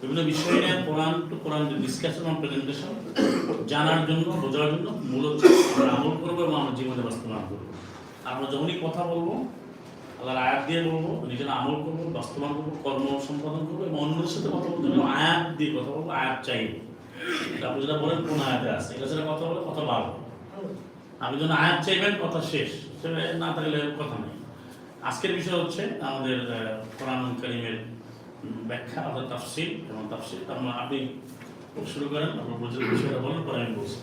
বিভিন্ন বিষয় নিয়ে কোরআন টু কোরআন ডিসকাশন এবং প্রেজেন্টেশন জানার জন্য, বোঝার জন্য মূলত আমরা আমল করব এবং আমরা জীবনে বাস্তবায়ন করব। আমরা যখনই কথা বলব, আল্লাহর আয়াত দিয়ে বলব, নিজেরা আমল করব, বাস্তবায়ন করব, কর্ম সম্পাদন করব এবং অন্যদের সাথে কথা বলব এবং আয়াত দিয়ে কথা বলব, আয়াত চাইব আপনি যেটা বলেন, কোন আয়াতে আছে? এটা সাথে কথা বলে কথা বাড়বে আপনি যখন আয়াত চাইবেন, কথা শেষ। সেটা না থাকলে কথা নেই। আজকের বিষয় হচ্ছে আমাদের কোরআন করিমের ব্যাখ্যা অর্থাৎ তাফসিল এবং তাফসিল তার আপনি শুরু করেন তারপর বুঝলে বিষয়টা বলেন পরে আমি বলছি।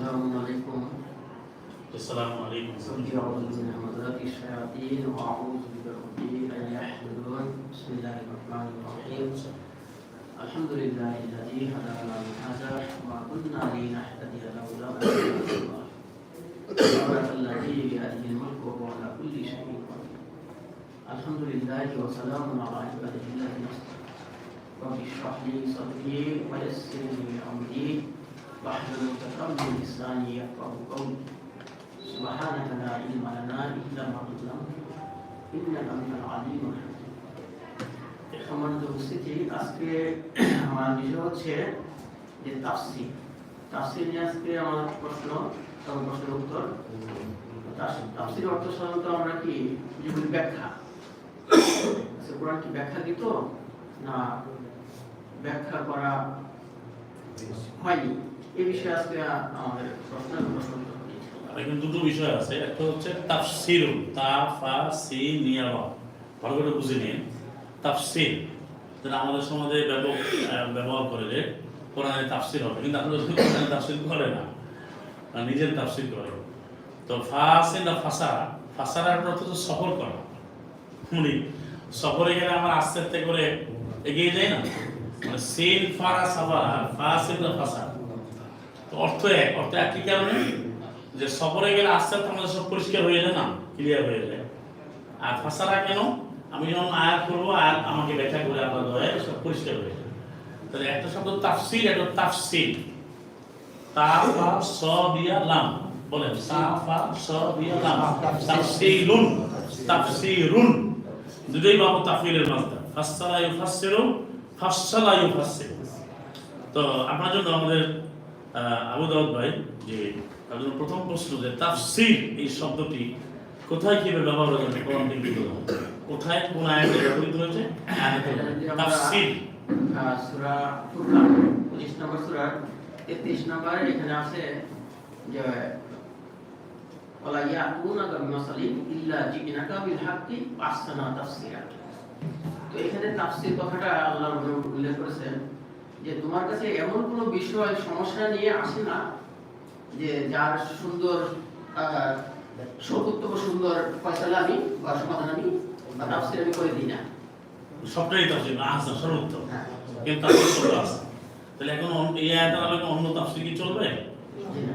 السلام عليكم السلام عليكم صدق أعوذ من همزات الشياطين وأعوذ بربي أن يحمدون بسم الله الرحمن الرحيم الحمد لله الذي هدانا لهذا وما كنا لنهتدي لولا أن هدانا الله الذي بيده الملك وهو على كل شيء قدير الحمد لله وسلام على عباده الذين اصطفى رب اشرح لي صدري ويسر لي أمري واحلل عقدة من لساني يفقهوا قولي سبحانك لا علم لنا إلا ما علمتنا إنك أنت العليم الحكيم সম্মানিত উপস্থিতি আজকে আমার বিষয় হচ্ছে যে তাফসির তাফসির নিয়ে আজকে আমার প্রশ্ন এবং প্রশ্নের উত্তর তাফসির- তাফসির অর্থ সাধারণত আমরা কি যেগুলি ব্যাখ্যা আচ্ছা, কোরআন কি ব্যাখ্যা দিত? না ব্যাখ্যা করা হয়নি। এই বিষয়ে আজকে আমাদের প্রশ্ন এবং প্রশ্ন এখানে দুটো বিষয় আছে। একটা হচ্ছে তাফসির তা ফা সি নিয়াবা ভালো করে বুঝে নিন তাফসির যেটা আমাদের সমাজে আহ, ব্যবহার করে যে কোরআনে তাফসির হবে। কিন্তু আপনারা শুধু কোরআনে তাফসির করে না নিজের তাফসির করে। তো ফাসিন ফাসারা? ফাসারার অর্থ হচ্ছে সফর করা। মানে সফরে গেলে আমার আস্তে আস্তে করে এগিয়ে যায় না? মানে সিন ফারা, সাফারা ফাসিন না ফাসারা তো অর্থ এক অর্থ এক কি কারণে? যে সফরে গেলে আস্তে আস্তে আমাদের সব পরিষ্কার হয়ে যায় না? ক্লিয়ার হয়ে যায়। আর ফাঁসারা কেন? আমি যখন আয়াত করব আয়াত আমাকে ব্যাখ্যা করে আল্লাহ দয়ায় সব পরিষ্কার হয়ে যায়। তাহলে একটা শব্দ তাফসির একটা তাফসির তাফা, স দিয়া লাম। বলেন, তাফা, স দিয়া লাম। তাফসিরুন তাফসিরুন দুটোই বাবু তাফসিরের মাত্রা ফাসসালা ইউফাসসিরু ফাসসালা ইউফাসসিরু। তো আপনার জন্য আমাদের আবু দাউদ ভাই যে আপনার প্রথম প্রশ্ন যে তাফসির এই শব্দটি কোথায় কীভাবে ব্যবহার হয়েছে কোরআন থেকে কোথায় কোন আয়াতে ব্যবহৃত হয়েছে? তাফসির। সূরা ফুরকান 25 নম্বর সূরার 33 নম্বর এখানে আছে যে ওয়ালা ইয়াকুনাকা বিমাসালিন ইল্লা জিনাকা বিল হাক্কি আহসানা তাফসীরা তো এখানে তাফসীর কথাটা আল্লাহ উল্লেখ করেছেন যে তোমার কাছে এমন কোনো বিষয় সমস্যা নিয়ে আসে না যে যার সুন্দর সর্বোত্তম সুন্দর ফয়সালা আমি বা সমাধান আমি বা তাফসীর আমি করে দিই না। সবটাই তাফসির আহসান সর্বোত্তম। হ্যাঁ। কিন্তু তাফসির আছে তাহলে এখন এই আয়াতের আলোকে অন্য তাফসির কি চলবে? জি না।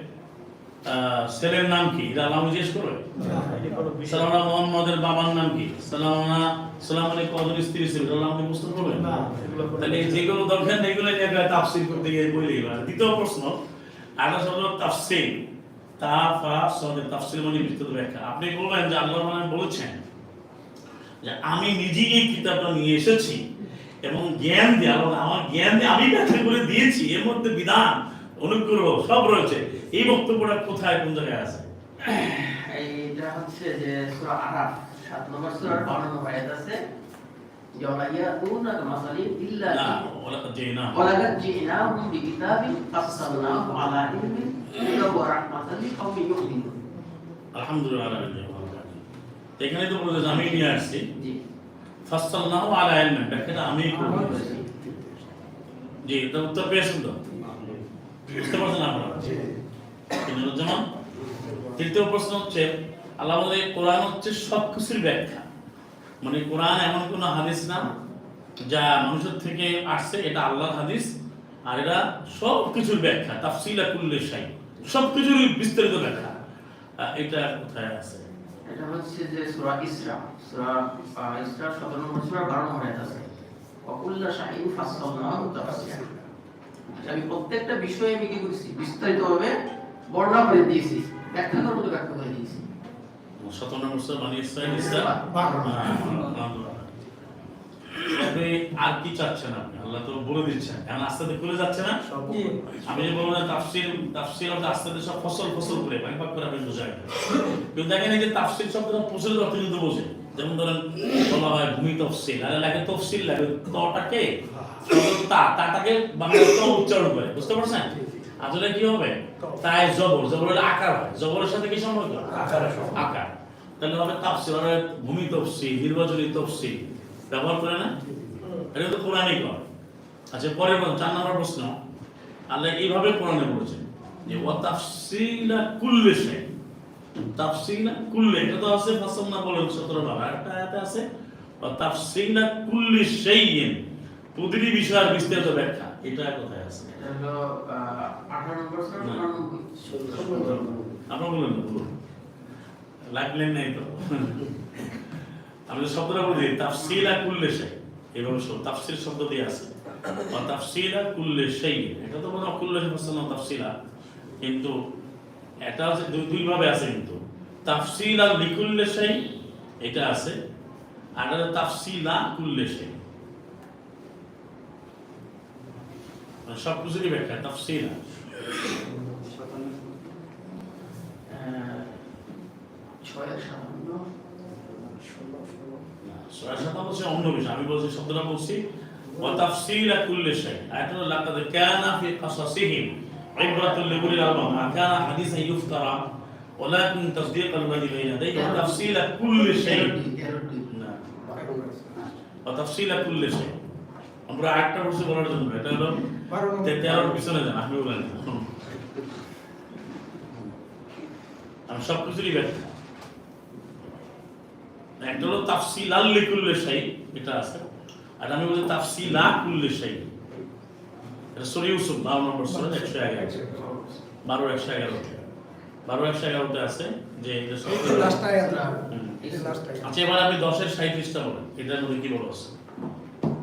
ছেলের নাম কি? এটা আল্লাহ জিজ্ঞেস করবে? সালামা মোহাম্মদের বাবার নাম কি? সালামা সালাম আলী কদর স্ত্রী ছিল? এটা আল্লাহ প্রশ্ন করবেন তাহলে যেগুলো দরকার নেই এগুলো নিয়ে তাফসির করতে গিয়ে দ্বিতীয় প্রশ্ন তাফসির তা ফা তাফসির মানে বিস্তৃত ব্যাখ্যা। আপনি বলবেন যে আল্লাহ মানে বলেছেন যে আমি নিজেই এই কিতাবটা নিয়ে এসেছি এবং জ্ঞান দিয়ে আমার জ্ঞান দিয়ে আমি ব্যাখ্যা করে দিয়েছি। এর মধ্যে বিধান অনুগ্রহ সব রয়েছে। এই বক্তব্যটা কোথায় কোন জায়গায় আছে? এইটা হচ্ছে যে সূরা আরাফ 7 নম্বর সূরার 52 নম্বর আয়াত আছে। এখানে তো বলে আমি নিয়ে আসছি। আলা ব্যাখ্যাটা আমি করব। জি এটা উত্তর পেয়েছেন তো? বুঝতে পারছেন আপনারা? নুরুজ্জামান তৃতীয় প্রশ্ন হচ্ছে আল্লাহ বলে কোরআন হচ্ছে সব কিছুর ব্যাখ্যা। মানে কোরআন এমন কোনো হাদিস না যা মানুষের থেকে আসছে এটা আল্লাহর হাদিস আর এটা সব কিছুর ব্যাখ্যা তাফসিলা কুল্লে শাই সব কিছুর বিস্তারিত ব্যাখ্যা। এটা কোথায় আছে? এটা হচ্ছে যে সূরা ইসরা সূরা ইসরা 17 নম্বর সূরা 12 নম্বর আয়াত আছে। ওয়াকুল্লা শাইইন ফাসসালনাহু তাফসীলা আচ্ছা, আমি প্রত্যেকটা বিষয়ে আমি কি করেছি? বিস্তারিতভাবে বর্ণনা করে দিয়েছি ব্যাখ্যা করার মতো ব্যাখ্যা করে দিয়েছি। শত নম্বর সূরা বানি ইসরাইল ইসরা। বারো। আপনি আর কি চাচ্ছেন আপনি? আল্লাহ তো বলে দিচ্ছেন। এখন আস্তে আস্তে খুলে যাচ্ছে না? আমি যে বলব না তাফসির তাফসির অর্থ আস্তে আস্তে সব ফসল ফসল করে ভাগ ভাগ করে আপনি বোঝায় কিন্তু দেখেন যে তাফসির শব্দটা প্রচলিত অর্থ কিন্তু বোঝে। যেমন ধরেন বলা হয় ভূমি তফসিল। আরে লাগে তফসিল লাগে তটাকে তা তাটাকে বাংলা উচ্চারণ করে। বুঝতে পারছেন? আসলে কি হবে? তাই জবর জবরের আকার হয়। জবরের সাথে কি সম্পর্ক? আকার। তাহলে হবে তাফসির ভূমি তফসিল নির্বাচনী তফসিল ব্যবহার করে না? এটা তো কোরআনই কর আচ্ছা পরের চার নম্বর প্রশ্ন। আল্লাহ এইভাবে কোরআনে বলেছেন যে ও তাফসিলা কুল্লে শে তাফসিলা কুল্লে এটা তো আছে ফাসালনা বলেন 17 বার। একটা আয়াতে আছে ও তাফসিলা কুল্লি শাইইন। প্রতিটি বিষয়ের বিস্তারিত ব্যাখ্যা। এটা কোথায় আছে? এটা হলো আহ, 18 নম্বর সূরা না। 99 আপনার বলেন বলুন। লাগলেন নাই তো। আমি যে শব্দটা বলি তাফসিলা কুল্লে শাই। শোন তাফসির শব্দ দিয়ে আছে। তাফসিলা কুল্লে শাই। এটা তো মনে কুল্লে শাই তাফসিলা কিন্তু এটা হচ্ছে দুই দুই ভাবে আছে কিন্তু। তাফসিলা লিকুল্লে শাই এটা আছে। আর তাফসিলা কুল্লে শাই। মানে সব কিছুরই ব্যাখ্যা তাফসিলা আহ, ছয় আর সাতান্ন সূরা সাতান্ন হচ্ছে অন্য বিষয় আমি বলছি শব্দটা বলছি وتفصيل كل شيء أتنا لقد كان في قصصهم عبرة لأولي الألباب ما كان حديثا يفترى ولكن تصديق الذي بين يديه وتفصيل كل شيء نعم. وتفصيل كل شيء আমরা একটা বসে বলার জন্য এটা হলো তেরোর পিছনে যান আপনি বলেন আমি সব কিছুরই একটা হলো তাফসিল আল্লি কুল্লে শাই এটা আছে। আর আমি বলি তাফসিলা কুল্লে এটা সরি ইউসুফ বারো নম্বর সরে একশো এগারো। বারো একশো এগারো। বারো একশো এগারোতে আছে যে আচ্ছা এবার আপনি দশের সাঁত্রিশটা বলেন। এটার মধ্যে কি বলা আছে?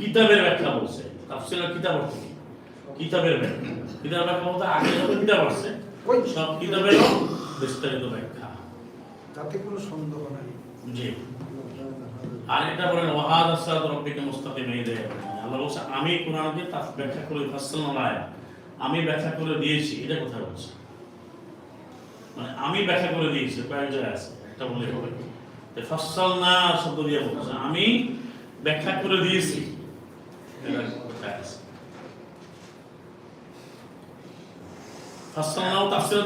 কিতাবের ব্যাখ্যা বলছে। তাফসীর কিতাব অর্থ কি? কিতাবের ব্যাখ্যা। কিতাবের ব্যাখ্যা বলতে আগে যত কিতাব আসছে সব কিতাবেরও বিস্তারিত ব্যাখ্যা। তাতে কোনো সন্দেহ নাই। জি। আর এটা বলেন ওয়াহাদ আসাদ রব্বিকে মুস্তাকিম এই দেয়। আল্লাহ বলছে আমি কোরআনকে ব্যাখ্যা করে আমি ব্যাখ্যা করে দিয়েছি। এটা কোথায় বলছে? মানে আমি ব্যাখ্যা করে দিয়েছি কয়েক জায়গায় আছে। একটা বলে হবে। ফাসসালনা শব্দ দিয়ে বলছে। আমি ব্যাখ্যা করে দিয়েছি।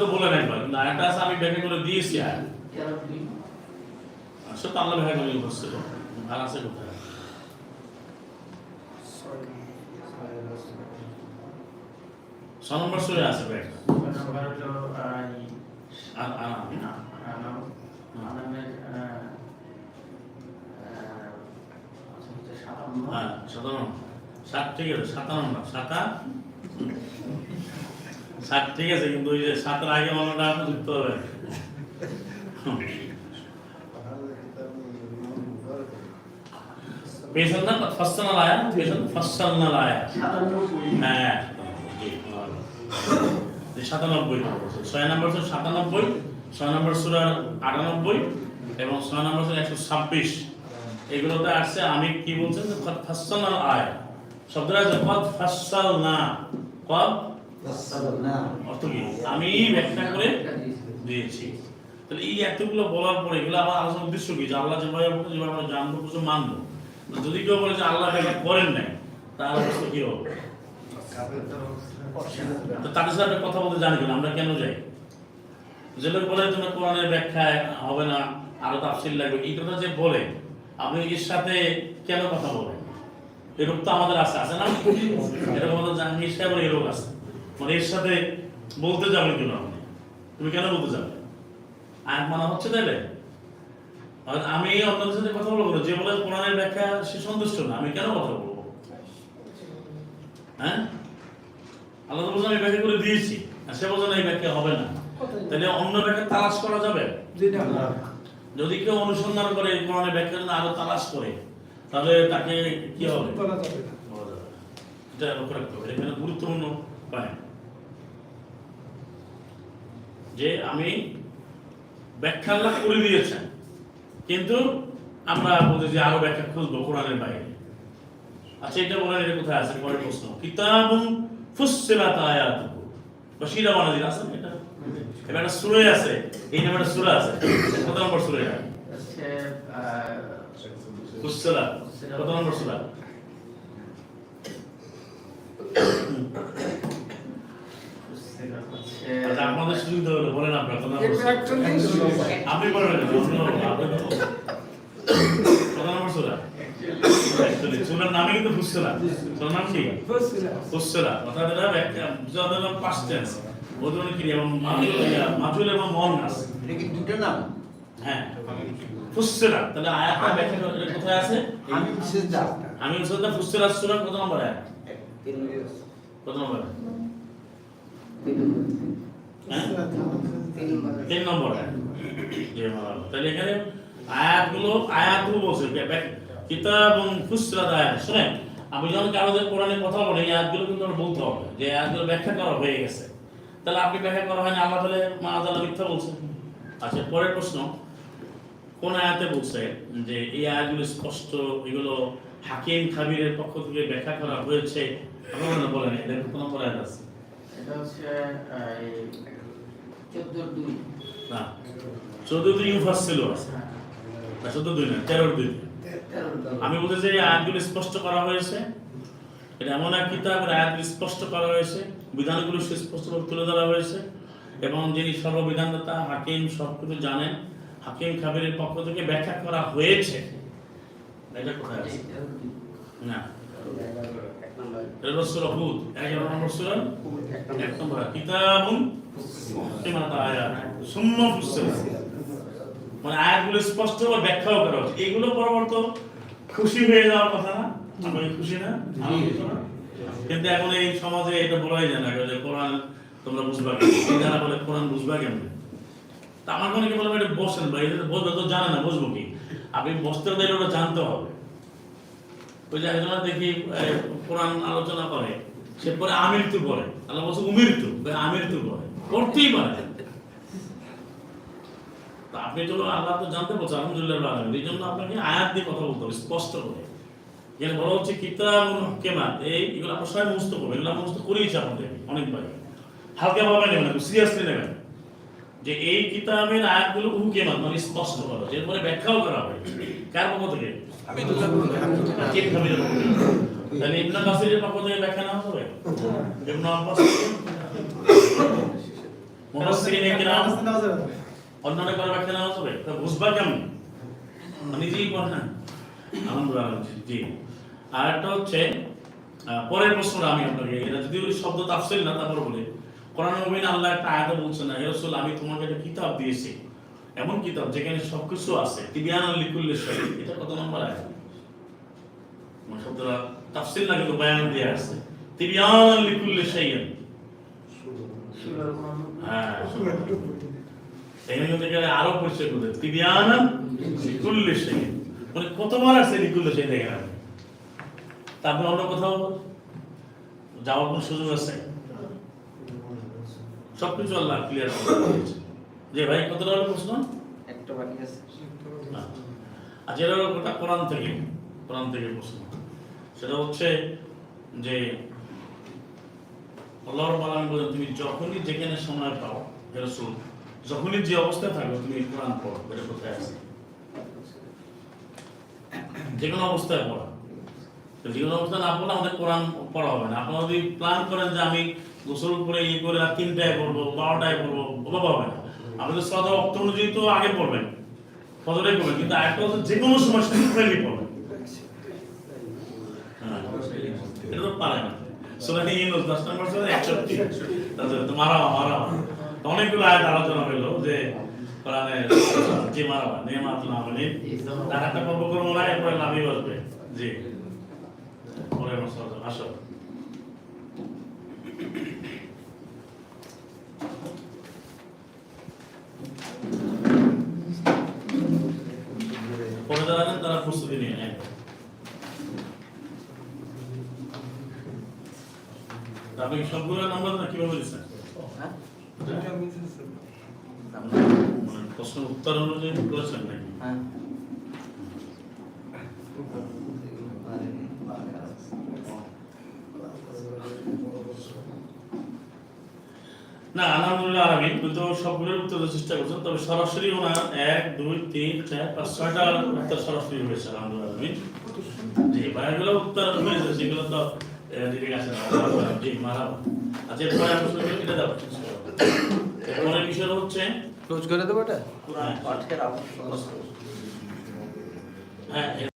তো বলেন একবার কিন্তু আয়াতটা আছে আমি ব্যাখ্যা করে দিয়েছি আয়া তেরো তো আল্লাহ ব্যাখ্যা করে বলছিল আর আছে কোথায়? ছ নম্বর সুরে আছে ব্যাখ্যা আর আমি না আনাম আনামের আহ, আহ, আচ্ছা, হচ্ছে সাতান্ন হ্যাঁ হ্যাঁ সাতানব্বই ছয় নম্বর সাতানব্বই, ছয় নম্বর সুরার আটানব্বই, এবং ছয় নম্বর হচ্ছে একশো ছাব্বিশ। এগুলোতে আসছে আমি কি বলছেন? যে কদ ফাসসালনাল আয়া শব্দটা আছে কদ ফাসসালনা। কদ অর্থ কি? আমি ব্যাখ্যা করে দিয়েছি। তাহলে এই এতগুলো বলার পরে এগুলো আমার আলোচনার উদ্দেশ্য কি? যে আল্লাহ যেভাবে যেভাবে আমরা জানব বুঝে মানবো। যদি কেউ বলে যে আল্লাহ ব্যাখ্যা করেন নাই তার অবস্থা কি হবে? তাদের সাথে কথা বলতে জানি না আমরা কেন যাই? যেটা বলে তুমি কোরআনের ব্যাখ্যায় হবে না আরও তাফসিল লাগবে এই কথা যে বলে আপনি এর সাথে কেন কথা বলেন? এরকম তো আমাদের আছে আছে না? এরকম আমাদের জাহাঙ্গীর সাহেব এরকম আছে। মানে এর সাথে বলতে যাবেন কেন আপনি? তুমি কেন বলতে যাবে? আয়াত মানা হচ্ছে তাইলে? আমি অন্যদের সাথে কথা বলব যে বলে কোরআনের ব্যাখ্যা সে সন্তুষ্ট না আমি কেন কথা বলব? হ্যাঁ? আল্লাহ বলছেন আমি ব্যাখ্যা করে দিয়েছি। আর সে বলছেন এই ব্যাখ্যা হবে না। তাহলে অন্য ব্যাখ্যা তালাশ করা যাবে? যেটা যদি কেউ অনুসন্ধান করে কোরআনের ব্যাখ্যা আরও তালাশ করে তাহলে তাকে কি হবে? বলা বলা। এটা লক্ষ্য রাখতে হবে। এখানে গুরুত্বপূর্ণ পয়েন্ট যে আমি ব্যাখ্যা আল্লাহ করে দিয়েছেন কিন্তু আমরা বলতে যে আরও ব্যাখ্যা খুঁজবো কোরআনের বাইরে। আচ্ছা এটা বলেন এটা কোথায় আছে? পরের প্রশ্ন। কিতাবুন ফুসসিলাত আয়াতুহু বশিরা ওয়ানাজির আছে এবার একটা সূরা আছে এই নামে একটা সূরা আছে কত নম্বর সূরা হচ্ছে কত নম্বর সূরা আপনাদের সুবিধা হলো বলেন আপনারা কত নম্বর আপনি বলেন না। কত নম্বর সূরা? সূরার কিন্তু। সূরার নাম কি? ফুসসিলাত। অর্থাৎ এটা ব্যাখ্যা, বুঝাতে হলো past tense। বোধন ক্রিয়া এবং মাজুল এবং মুয়ান্নাস। এটা কি দুটো নাম হ্যাঁ। ফুসসিলাত। তাহলে আয়াতটা ব্যাখ্যা কোথায় আছে? আমি আমি বলছি ফুসসিলাত সূরার কত নম্বর আয়াত? কত নম্বর হ্যাঁ? তিন নম্বর আয়াত। তাহলে এখানে আয়াতগুলো আয়াতগুলো বলছে বে- বে- কিতাবুন ফুসসিলাত আয়াত শুনেন আমি যখন কারোদের কোরআনে কথা বলি আয়াতগুলো কিন্তু আমার বলতে হবে যে আয়াতগুলো ব্যাখ্যা করা হয়ে গেছে তাহলে আপনি ব্যাখ্যা করা হয়নি আল্লাহ তাহলে মা মাআজাল্লাহ মিথ্যা বলছেন আচ্ছা পরের প্রশ্ন কোন আয়াতে বলছে যে এই আয়াতগুলো স্পষ্ট এগুলো হাকিম খাবিরের পক্ষ থেকে ব্যাখ্যা করা হয়েছে? আপনারা বলেন এটা কোন আয়াত আছে? এটা হচ্ছে চোদ্দোর দুই। না চোদ্দ দুই আছে। চোদ্দ দুই না তেরোর দুই। আমি বলতে চাই আয়াতগুলো স্পষ্ট করা হয়েছে। এটা এমন এক কিতাবের আয়াতগুলো স্পষ্ট করা হয়েছে, বিধানগুলো সুস্পষ্টভাবে তুলে ধরা হয়েছে, এবং যিনি সর্ববিধানদাতা, হাকিম সব কিছু জানেন, হাকিম খাবিরের পক্ষ থেকে ব্যাখ্যা করা হয়েছে। এটা কোথায় আছে? না। মানে আয়াতগুলো স্পষ্ট বা ব্যাখ্যাও করা এগুলো পরবর্ত খুশি হয়ে যাওয়ার কথা না। আমরা খুশি না? আনন্দিত কিন্তু এখন এই সমাজে এটা বলাই যায় না যে কোরআন তোমরা বুঝবা কেমন? যারা বলে কোরআন বুঝবা কেমন? তা আমার মনে কি বলব এটা বসেন ভাই এটা বলবে তো জানে না বুঝব কি? আপনি বসতে হলে ওটা জানতে হবে। ওই যে একজন দেখি কোরআন আলোচনা করে সে পরে আমৃত্যু পড়ে আল্লাহ বলছে আমৃত্যু পড়ে করতেই পারে। তা আপনি যখন আল্লাহ তো জানতে পারছেন আলহামদুলিল্লাহ এই জন্য আপনাকে আয়াত দিয়ে কথা বলতে হবে স্পষ্ট করে। বলা হচ্ছে এই এগুলো আপনার সবাই মুস্ত করবে। এগুলো আমরা মুস্ত করিয়েছি অনেকবার ভাবে নেবেন না সিরিয়াসলি নেবেন। যে এই কিতাবের আয়াতগুলো মানে স্পষ্ট করা হয়েছে। এরপরে ব্যাখ্যাও করা হয় কার পক্ষ থেকে। তাহলে ইবনে কাসিরের পক্ষ থেকে ব্যাখ্যা নেওয়া হবে? ইবনে আব্বাস? মুফাসসিরিন কিরাম? অন্যরা করে ব্যাখ্যা নেওয়া যাবে তা বুঝবা কেমন? নিজেই পড়েন আলহামদুলিল্লাহ জি, জি। আর একটা হচ্ছে পরের প্রশ্নটা আমি আপনাকে, এটা যদি ওই শব্দ তাফসিল না, তারপর বলি। কোরআন মুবিন আল্লাহ একটা না আমি তোমাকে একটা কিতাব দিয়েছি। এমন কিতাব যেখানে সবকিছু আছে তিবিয়ান লিকুল্লি শাই। এটা কত নম্বর আয়াত? মানে শব্দটা তাফসিল না, কিন্তু বয়ান দিয়ে আসছে। তিবিয়ান লিকুল্লি কোন হ্যাঁ। এখানে কিন্তু আরও পরিচয় করতে তিবিয়ানান লিকুল্লি শাই মানে কতবার আছে লিকুল্লি শাই তারপর অন্য কোথাও যাওয়ার কোনো সুযোগ আছে? সবকিছু আল্লাহ ক্লিয়ার যে ভাই কতটা হলো প্রশ্ন? একটা বাকি আছে। আর যেটা ওটা কোরআন থেকে কোরআন থেকে প্রশ্ন। সেটা হচ্ছে যে আল্লাহর বালান বলে তুমি যখনই যেখানে সময় পাও রসুল যখনই যে অবস্থায় থাকো তুমি কোরআন পড়ো এটা কোথায় আছে? যে কোনো অবস্থায় পড়া। কোনো অবস্থায় না পড়লে আমাদের কোরআন পড়া হবে না। আপনারা যদি প্ল্যান করেন যে আমি গোসল করে ই করে আর তিনটায় পড়ব বারোটায় পড়ব ওভাবে হবে না। আমাদের শ্রদ্ধা অক্ট অনুযায়ী তো আগে পড়বেন পড়বেন কিন্তু হচ্ছে যে কোনো সময় শুরু পড়বেন। হ্যাঁ, এটা তো পারে না। ইউনুস দশ নম্বর তো মারা মারা অনেকগুলো আয়াত আলোচনা যে কোরআনে যে মারা নেমাত না তার একটা পর্ব লাভই বসবে। জি। পরে আসো পরে যারা তারা প্রস্তুতি নিয়ে নেয় আপনি সবগুলো নাম্বার না কীভাবে দিচ্ছেন মানে প্রশ্ন উত্তর অনুযায়ী করেছেন নাকি না আলহামদুলিল্লাহ কিন্তু সবগুলোর উত্তর দেওয়ার চেষ্টা করছেন তবে সরাসরি ওনার এক দুই তিন চার পাঁচ ছয়টা উত্তর সরাসরি হয়েছে আলহামদুলিল্লাহ। জি উত্তর হয়েছে সেগুলো তো জি আচ্ছা এরপরে আমি শুরু এটা দাও এরপরে বিষয় হচ্ছে ক্লোজ করে দেবো এটা? হ্যাঁ